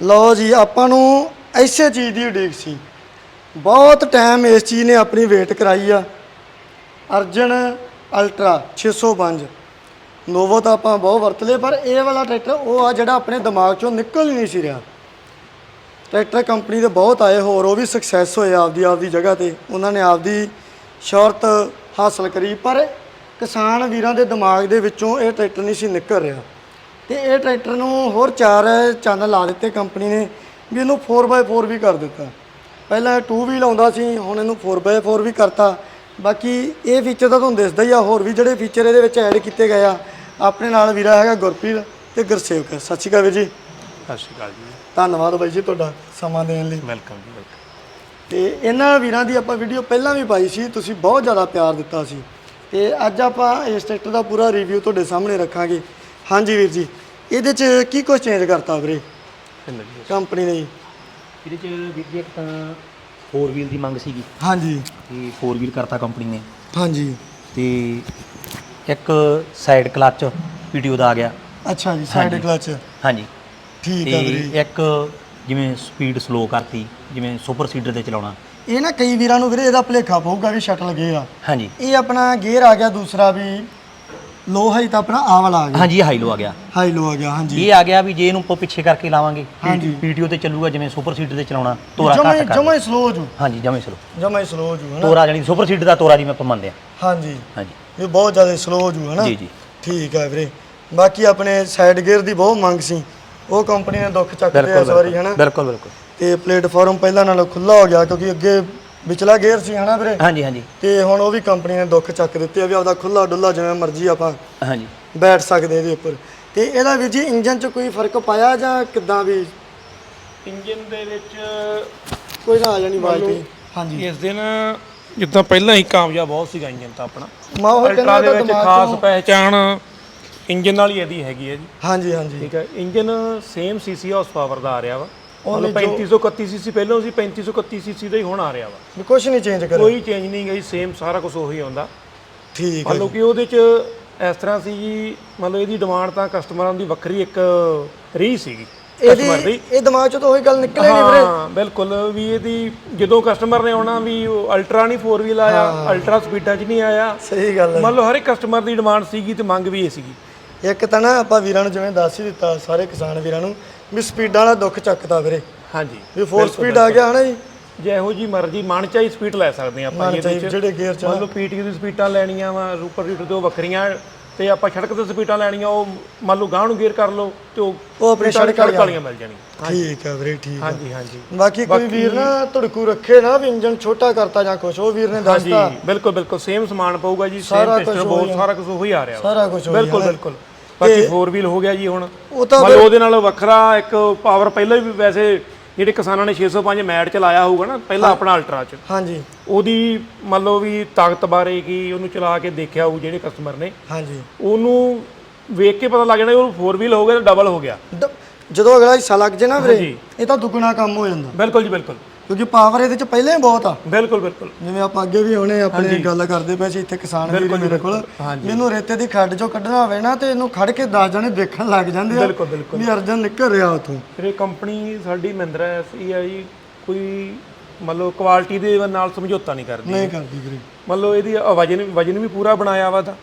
ਲਓ ਜੀ, ਆਪਾਂ ਨੂੰ ਐਸੇ ਚੀਜ਼ ਦੀ ਉਡੀਕ ਸੀ। ਬਹੁਤ ਟਾਈਮ ਇਸ ਚੀਜ਼ ਨੇ ਆਪਣੀ ਵੇਟ ਕਰਾਈ ਆ। ਅਰਜਨ ਅਲਟਰਾ 605 ਨੋਵੋ ਤਾਂ ਆਪਾਂ ਬਹੁਤ ਵਰਤ ਲਏ, ਪਰ ਇਹ ਵਾਲਾ ਟਰੈਕਟਰ ਉਹ ਆ ਜਿਹੜਾ ਆਪਣੇ ਦਿਮਾਗ ਚੋਂ ਨਿਕਲ ਹੀ ਨਹੀਂ ਸੀ ਰਿਹਾ। ਟਰੈਕਟਰ ਕੰਪਨੀ ਦੇ ਬਹੁਤ ਆਏ ਹੋਰ, ਉਹ ਵੀ ਸਕਸੈਸ ਹੋਏ ਆਪਦੀ ਆਪਦੀ ਜਗ੍ਹਾ ਤੇ। ਉਹਨਾਂ ਨੇ ਆਪਦੀ ਸ਼ੌਹਰਤ ਹਾਸਲ ਕਰੀ, ਪਰ ਕਿਸਾਨ ਵੀਰਾਂ ਦੇ ਦਿਮਾਗ ਦੇ ਵਿੱਚੋਂ ਇਹ ਟਰੈਕਟਰ ਨਹੀਂ ਸੀ ਨਿਕਲ ਰਿਹਾ। ਤੇ ਇਹ ਟਰੈਕਟਰ ਨੂੰ ਹੋਰ ਚਾਰ ਚੰਨ ਲਾ ਦਿੱਤੇ ਕੰਪਨੀ ਨੇ ਵੀ ਇਹਨੂੰ 4x4 ਵੀ ਕਰ ਦਿੱਤਾ। ਪਹਿਲਾਂ 2 ਵੀਲ ਆਉਂਦਾ ਸੀ ਹੁਣ ਇਹਨੂੰ 4x4 ਵੀ ਕਰਤਾ। ਬਾਕੀ ਇਹ ਫੀਚਰ ਤਾਂ ਤੁਹਾਨੂੰ ਦਿਸਦਾ ਹੀ ਆ ਹੋਰ ਵੀ ਜਿਹੜੇ ਫੀਚਰ ਇਹਦੇ ਵਿੱਚ ਐਡ ਕੀਤੇ ਗਏ ਆ ਆਪਣੇ ਨਾਲ ਵੀਰਾ ਹੈਗਾ ਗੁਰਪ੍ਰੀਤ ਤੇ ਗੁਰਸੇਵਕ ਸਤਿ ਸ਼੍ਰੀ ਅਕਾਲ ਵੀਰ ਜੀ। ਸਤਿ ਸ਼੍ਰੀ ਅਕਾਲ ਜੀ। ਧੰਨਵਾਦ ਬਾਈ ਜੀ ਤੁਹਾਡਾ ਸਮਾਂ ਦੇਣ ਲਈ। ਵੈਲਕਮ ਜੀ ਵੈਲਕਮ ਤੇ ਇਹਨਾਂ ਵੀਰਾਂ ਦੀ ਆਪਾਂ ਵੀਡੀਓ ਪਹਿਲਾਂ ਵੀ ਪਾਈ ਸੀ ਤੁਸੀਂ ਬਹੁਤ ਜ਼ਿਆਦਾ ਪਿਆਰ ਦਿੱਤਾ ਸੀ। ਤੇ ਅੱਜ ਆਪਾਂ ਇਸ ਟਰੈਕਟਰ ਦਾ ਪੂਰਾ ਰਿਵਿਊ ਤੁਹਾਡੇ ਸਾਹਮਣੇ ਰੱਖਾਂਗੇ। ਹਾਂਜੀ ਵੀਰ ਜੀ ਇਹਦੇ 'ਚ ਕੀ ਕੁਝ ਚੇਂਜ ਕਰਤਾ ਵੀਰੇ? ਜੀ। ਕੰਪਨੀ ਨੇ ਜੀ? ਇਹਦੇ ਚ ਵੀਰ ਜੀ ਇੱਕ ਤਾਂ 4 ਵੀਲ ਦੀ ਮੰਗ ਸੀਗੀ। ਹਾਂਜੀ। ਤੇ 4 ਵੀਲ ਕਰਤਾ ਕੰਪਨੀ ਨੇ। ਹਾਂਜੀ। ਤੇ ਇੱਕ ਸਾਈਡ ਕਲੱਚ ਪੀਟੀਓ ਦਾ ਆ ਗਿਆ। ਅੱਛਾ ਜੀ ਸਾਈਡ ਹਾਂਜੀ। ਕਲਚ ਹਾਂਜੀ। ਠੀਕ ਆ ਤੇ ਵੀਰੇ। ਇੱਕ ਜਿਵੇਂ ਸਪੀਡ ਸਲੋ ਕਰਤੀ ਜਿਵੇਂ ਸੁਪਰ ਸੀਡਰ ਤੇ ਚਲਾਉਣਾ। ਇਹ ਨਾ ਕਈ ਵੀਰਾਂ ਨੂੰ ਵੀਰੇ ਇਹਦਾ ਭੁਲੇਖਾ ਪਊਗਾ ਵੀ ਸ਼ਟਲ ਗੇ ਆ। ਹਾਂਜੀ। ਇਹ ਆਪਣਾ ਗੇਅਰ ਆ ਗਿਆ ਦੂਸਰਾ ਵੀ ਲੋ ਹਾਈ ਤਾਂ ਆਪਣਾ ਆ ਵਾਲਾ ਆ ਗਿਆ। ਹਾਂਜੀ ਹਾਈ ਲੋ ਆ ਗਿਆ। ਹਾਈ ਲੋ ਆ ਗਿਆ ਹਾਂਜੀ। ਇਹ ਆ ਗਿਆ ਵੀ ਜੇ ਇਹਨੂੰ ਆਪਾਂ ਪਿੱਛੇ ਕਰਕੇ ਲਾਵਾਂਗੇ ਹਾਂਜੀ। ਪੀਟੀਓ ਤੇ ਚੱਲੂਗਾ ਜਿਵੇਂ ਸੁਪਰ ਸੀਡਰ ਤੇ ਚਲਾਉਣਾ ਤੋਰਾ ਘੱਟ ਕਰ ਜਮਾ ਸਲੋ ਜੂ। ਹਾਂਜੀ ਜਮੇ ਸਲੋ ਜਮਾ ਸਲੋ ਜੂ ਹਨਾ ਤੋਰਾ ਜਾਨੀ ਸੁਪਰ ਸੀਡਰ ਦਾ ਤੋਰਾ ਜਿਵੇਂ ਆਪਾਂ ਮੰਨਦੇ ਆ ਹਾਂਜੀ। ਹਾਂਜੀ। ਇਹ ਬਹੁਤ ਜ਼ਿਆਦਾ ਸਲੋ ਜੂ ਹਨਾ ਜੀ ਜੀ। ਠੀਕ ਹੈ ਵੀਰੇ। ਬਾਕੀ ਆਪਣੇ ਸਾਈਡ ਗੇਅਰ ਦੀ ਬਹੁਤ ਮੰਗ ਸੀ। ਉਹ ਕੰਪਨੀ ਨੇ ਦੁੱਖ ਚੱਕਦੇ ਆ ਇਸ ਵਾਰੀ ਹਨਾ ਬਿਲਕੁਲ ਬਿਲਕੁਲ। ਤੇ ਪਲੇਟਫਾਰਮ ਪਹਿਲਾਂ ਨਾਲੋਂ ਖੁੱਲਾ ਹੋ ਗਿਆ ਕਿਉਂਕਿ ਅੱਗੇ ਵਿਚਲਾ ਗੇਅਰ ਸੀ ਹਨਾ ਵੀਰੇ? ਹਾਂਜੀ ਹਾਂਜੀ। ਤੇ ਹੁਣ ਉਹ ਵੀ ਕੰਪਨੀ ਨੇ ਦੁੱਖ ਚੱਕ ਦਿੱਤੇ ਆ ਵੀ ਆਪਦਾ ਖੁੱਲਾ ਡੁੱਲਾ ਜਿਵੇਂ ਮਰਜ਼ੀ ਆਪਾਂ ਹਾਂਜੀ। ਬੈਠ ਸਕਦੇ ਇਹਦੇ ਉੱਪਰ। ਤੇ ਇਹਦਾ ਵੀਰ ਜੀ ਇੰਜਨ 'ਚ ਕੋਈ ਫ਼ਰਕ ਪਾਇਆ ਜਾਂ ਕਿੱਦਾਂ ਵੀ? ਇੰਜਨ ਦੇ ਵਿੱਚ ਕੋਈ ਨਾ ਆ ਜਾਣੀ ਆਵਾਜ਼ ਤੇ। ਹਾਂਜੀ। ਇਸ ਦਿਨ ਜਿੱਦਾਂ ਪਹਿਲਾਂ ਹੀ ਕਾਮਯਾਬ ਬਹੁਤ ਸੀਗਾ ਇੰਜਨ ਤਾਂ ਆਪਣਾ। ਮੈਂ ਉਹ ਕਹਿੰਦਾ ਵਿੱਚ ਦਿਮਾਗ ਖਾਸ ਪਹਿਚਾਣ ਇੰਜਨ ਨਾਲ ਹੀ ਇਹਦੀ ਹੈਗੀ ਹੈ ਜੀ। ਹਾਂਜੀ ਹਾਂਜੀ। ਠੀਕ ਹੈ engine same CC horse power ਦਾ ਆ ਰਿਹਾ ਵਾ। Only ਮਤਲਬ 3531 ਸੀਸੀ ਪਹਿਲਾਂ ਸੀ 3531 ਸੀਸੀ ਦਾ ਹੀ ਹੁਣ ਆ ਰਿਹਾ ਵਾ। ਵੀ ਕੁਛ ਨਹੀਂ ਚੇਂਜ ਕਰਿਆ। ਕੋਈ ਚੇਂਜ ਨਹੀਂ ਗਈ ਸੇਮ ਸਾਰਾ ਕੁਝ ਉਹੀ ਆਉਂਦਾ ਠੀਕ ਹੈ ਮੰਨ ਲਓ ਕਿ ਉਹਦੇ ਚ ਇਸ ਤਰ੍ਹਾਂ ਸੀ ਜੀ ਮੰਨ ਲਓ ਇਹਦੀ ਡਿਮਾਂਡ ਤਾਂ ਕਸਟਮਰਾਂ ਦੀ ਵੱਖਰੀ ਇੱਕ ਰੀ ਸੀਗੀ ਇਹਦੀ ਇਹ ਦਿਮਾਗ 'ਚੋਂ ਤਾਂ ਉਹੀ ਗੱਲ ਨਿਕਲੇ ਨਹੀਂ ਵੀਰੇ। ਹਾਂ ਬਿਲਕੁਲ ਵੀ ਇਹਦੀ ਜਦੋਂ ਕਸਟਮਰ ਨੇ ਆਉਣਾ ਵੀ ਉਹ ਅਲਟਰਾ ਨਹੀਂ 4 ਵੀਲ ਆਇਆ ਅਲਟਰਾ ਸਪੀਡਾਂ 'ਚ ਨਹੀਂ ਆਇਆ। ਸਹੀ ਗੱਲ ਹੈ। ਮੰਨ ਲਓ ਹਰ ਇੱਕ ਕਸਟਮਰ ਦੀ ਡਿਮਾਂਡ ਸੀਗੀ ਤੇ ਮੰਗ ਵੀ ਇਹ ਸੀਗੀ। ਇੱਕ ਤਾਂ ਨਾ ਆਪਾਂ ਵੀਰਾਂ ਨੂੰ ਜਿਵੇਂ ਦੱਸ ਹੀ ਦਿੱਤਾ ਸਾਰੇ ਕਿਸਾਨ ਵੀਰਾਂ ਨੂੰ ਵੀ ਸਪੀਡਾਂ ਵਾਲਾ ਦੁੱਖ ਚੱਕਦਾ ਵੀਰੇ। ਹਾਂਜੀ। ਵੀ 4 ਸਪੀਡ ਆ ਗਿਆ ਹਨਾ ਜੀ। ਜੇ ਇਹੋ ਜੀ ਮਰਜ਼ੀ ਮਨ ਚਾਹੀ ਸਪੀਡ ਲੈ ਸਕਦੇ ਆ ਆਪਾਂ ਇਹਦੇ ਚਾਹੀ ਜਿਹੜੇ gear 'ਚ ਮੰਨ ਲਓ ਪੀਟੀ ਦੀ ਸਪੀਡਾਂ ਲੈਣੀਆਂ ਵਾ ਰੂਪਰ ਰੀਟਰ ਤੋਂ ਵੱਖਰੀਆਂ ਤੇ ਆਪਾਂ ਸੜਕ ਤੇ ਸਪੀਡਾਂ ਲੈਣੀਆਂ ਉਹ ਮੰਨ ਲਓ ਗਾਂਹ ਨੂੰ ਗੇਅਰ ਕਰ ਲਓ ਤੇ ਉਹ ਆਪਣੀ ਸੜਕ ਵਾਲੀਆਂ। ਮਿਲ ਜਾਣੀਆਂ। ਠੀਕ ਹੈ ਵੀਰੇ ਠੀਕ ਹਾਂਜੀ ਹਾਂਜੀ। ਬਾਕੀ ਕੋਈ ਵੀਰ ਨਾ ਧੜਕੂ ਰੱਖੇ ਨਾ ਵੀ ਇੰਜਨ ਛੋਟਾ ਕਰਤਾ ਜਾਂ ਕੁਛ ਉਹ ਵੀਰ ਨੇ ਹਾਂਜੀ ਦੱਸਤਾ। ਬਿਲਕੁਲ ਬਿਲਕੁਲ। ਸੇਮ ਸਮਾਨ ਪਊਗਾ ਜੀ ਸੇਮ ਪਿਸਟਨ ਬਹੁਤ ਸਾਰਾ ਕੁਝ ਉਹੀ ਆ ਰਿਹਾ। ਸਾਰਾ ਕੁਝ ਬਿਲਕੁਲ ਬਿਲਕੁਲ। ਬਾਕੀ 4 ਵੀਲ ਹੋ ਗਿਆ ਜੀ ਹੁਣ। ਉਹ ਤਾਂ ਮੰਨ ਲਓ ਉਹਦੇ ਨਾਲ ਵੱਖਰਾ ਇੱਕ ਪਾਵਰ ਪਹਿਲਾਂ ਵੀ ਵੈਸੇ ਜਿਹੜੇ ਕਿਸਾਨਾਂ ਨੇ 605 ਮੈਟ ਚਲਾਇਆ ਹੋਊਗਾ ਨਾ ਪਹਿਲਾਂ ਆਪਣਾ ਅਲਟਰਾ ਚ। ਹਾਂਜੀ। ਉਹਦੀ ਮੰਨ ਲਓ ਵੀ ਤਾਕਤ ਬਾਰੇ ਕੀ ਉਹਨੂੰ ਚਲਾ ਕੇ ਦੇਖਿਆ ਹੋਊ ਜਿਹੜੇ ਕਸਟਮਰ ਨੇ। ਹਾਂਜੀ। ਉਹਨੂੰ ਵੇਖ ਕੇ ਪਤਾ ਲੱਗ ਜਾਣਾ ਉਹ 4 ਵੀਲ ਹੋ ਗਿਆ ਤਾਂ ਡਬਲ ਹੋ ਗਿਆ। ਜਦੋਂ ਅਗਲਾ ਹਿੱਸਾ ਲੱਗ ਜੇ ਨਾ ਵੀਰੇ। ਇਹ ਤਾਂ ਦੁੱਗਣਾ ਕੰਮ ਹੋ ਜਾਂਦਾ। ਬਿਲਕੁਲ ਜੀ ਬਿਲਕੁਲ। ਕਿਉਂਕਿ ਪਾਵਰ ਇਹਦੇ ਚ ਪਹਿਲਾਂ ਹੀ ਬਹੁਤ ਆ। ਬਿਲਕੁਲ ਬਿਲਕੁਲ। ਜਿਵੇਂ ਆਪਾਂ ਅੱਗੇ ਵੀ ਹੁਣੇ ਆਪਣੇ ਗੱਲ ਕਰਦੇ ਪਏ ਸੀ ਇੱਥੇ ਕਿਸਾਨ ਵੀਰ ਮੇਰੇ ਕੋਲ। ਮੈਨੂੰ ਰੇਤੇ ਦੀ ਖੱਡ ਚੋਂ ਕੱਢਣਾ ਹੋਵੇ ਨਾ ਤੇ ਇਹਨੂੰ ਖੜ ਕੇ 10 ਜਣੇ ਦੇਖਣ ਲੱਗ ਜਾਂਦੇ ਆ ਬਿਲਕੁਲ, ਬਿਲਕੁਲ। ਵੀ ਅਰਜਨ ਨਿਕਲ ਰਿਹਾ ਉਥੋਂ। ਫਿਰ ਇਹ ਕੰਪਨੀ ਸਾਡੀ ਮਹਿੰਦਰਾ ਐਸੀ ਆ ਜੀ ਕੋਈ ਮੰਨ ਲਓ ਕੁਆਲਿਟੀ ਦੇ ਨਾਲ ਸਮਝੌਤਾ ਨਹੀਂ ਕਰਦੀ। ਨਹੀਂ ਕਰਦੀ ਵੀਰੇ। ਮੰਨ ਲਓ ਇਹਦੀ ਵਜਨ ਵਜਨ ਵੀ ਪੂਰਾ ਬਣਾਇਆ ਵਾ ਤਾਂ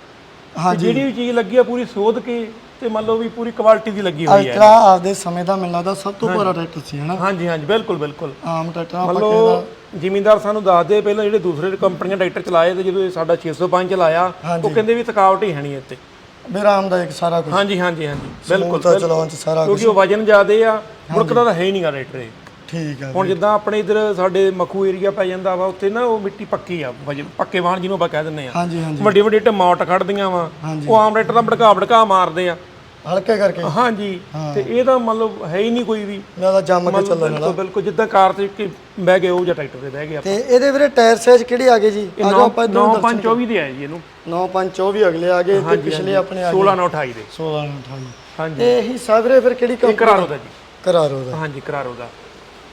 ਹਾਂਜੀ। ਜਿਹੜੀ ਵੀ ਚੀਜ਼ ਲੱਗੀ ਆ ਪੂਰੀ ਸੋਧ ਕੇ ਤੇ ਮੰਨ ਲਓ ਵੀ ਪੂਰੀ ਕੁਆਲਿਟੀ ਦੀ ਲੱਗੀ ਹੋਈ ਹੈ। ਅਲਟਰਾ ਆਪਦੇ ਸਮੇਂ ਦਾ ਮੈਨੂੰ ਲੱਗਦਾ ਸਭ ਤੋਂ ਭਾਰਾ ਟਰੈਕਟਰ ਸੀ ਹਨਾ? ਹਾਂਜੀ ਹਾਂਜੀ ਬਿਲਕੁਲ ਬਿਲਕੁਲ। ਆਮ ਟਰੈਕਟਰ ਮੰਨ ਲਓ ਜ਼ਿਮੀਂਦਾਰ ਸਾਨੂੰ ਦੱਸਦੇ ਪਹਿਲਾਂ ਜਿਹੜੇ ਦੂਸਰੇ ਕੰਪਨੀਆਂ ਟਰੈਕਟਰ ਚਲਾਏ ਤੇ ਜਦੋਂ ਇਹ ਸਾਡਾ 605 ਚਲਾਇਆ ਉਹ ਕਹਿੰਦੇ ਵੀ ਥਕਾਵਟ ਹੀ ਹੈ ਨਹੀਂ ਇੱਥੇ। ਆਰਾਮਦਾਇਕ ਸਾਰਾ ਕੁਝ ਹਾਂਜੀ ਹਾਂਜੀ ਹਾਂਜੀ ਬਿਲਕੁਲ ਚਲਾਉਣ ਚ ਸਾਰਾ ਕੁਝ ਕਿਉਂਕਿ ਉਹ ਵਜਨ ਜ਼ਿਆਦੇ ਆ ਮੁੜਕਦਾ ਤਾਂ ਹੈ ਹੀ ਨਹੀਂਗਾ ਟਰੈਕਟਰ ਇਹ। ਠੀਕ ਆ ਹੁਣ ਜਿੱਦਾਂ ਆਪਣੇ ਇਧਰ ਸਾਡੇ ਮਖੂ ਏਰੀਆ ਪੈ ਜਾਂਦਾ ਵਾ ਉੱਥੇ ਨਾ ਉਹ ਮਿੱਟੀ ਪੱਕੀ ਆ ਵਜਨ ਪੱਕੇ ਵਾਹਣ ਜਿਹਨੂੰ ਆਪਾਂ ਕਹਿ ਦਿੰਦੇ ਆ। ਹਾਂਜੀ ਹਾਂਜੀ। ਵੱਡੀ ਵੱਡੀ ਟਮਾਟ ਖੜਦੀਆਂ ਵਾ ਉਹ ਆਮ ਟਰੈਕਟਰ ਦਾ ਭੜਕਾ ਭੜਕਾ ਮਾਰਦੇ ਆ। ਹਲਕੇ ਕਰਕੇ? ਹਾਂਜੀ। ਤੇ ਇਹ ਤਾਂ ਮੰਨ ਲਓ ਹੈ ਹੀ ਨਹੀਂ ਕੋਈ ਵੀ। ਮੈਂ ਤਾਂ ਜੰਮ ਕੇ ਚੱਲਣ ਵਾਲਾ। ਬਿਲਕੁਲ ਬਿਲਕੁਲ ਜਿੱਦਾਂ ਕਾਰ ਤੇ ਕਿ ਬਹਿ ਗਏ ਉਹ ਜਾਂ ਟਰੈਕਟਰ ਤੇ ਬਹਿ ਗਏ ਆਪਾਂ। ਤੇ ਇਹਦੇ ਵੀਰੇ ਟਾਇਰ ਸਾਈਜ਼ ਕਿਹੜੀ ਆ ਗਏ ਜੀ? ਆ ਜਾਓ ਆਪਾਂ ਇਧਰੋਂ 9524 ਦੇ ਆਏ ਜੀ ਇਹਨੂੰ। 9524 ਅਗਲੇ ਆ ਗਏ ਤੇ ਪਿਛਲੇ ਆਪਣੇ ਆ 16 28 ਦੇ। 16 28 ਹਾਂਜੀ। ਤੇ ਇਹੀ ਵੀਰੇ ਫਿਰ ਕਿਹੜੀ ਇਹ ਕੰਪਨੀ ਕਰਾਰੋ ਦਾ ਜੀ। ਕਰਾਰੋ ਦਾ। ਹਾਂਜੀ ਕਰਾਰੋ ਦਾ।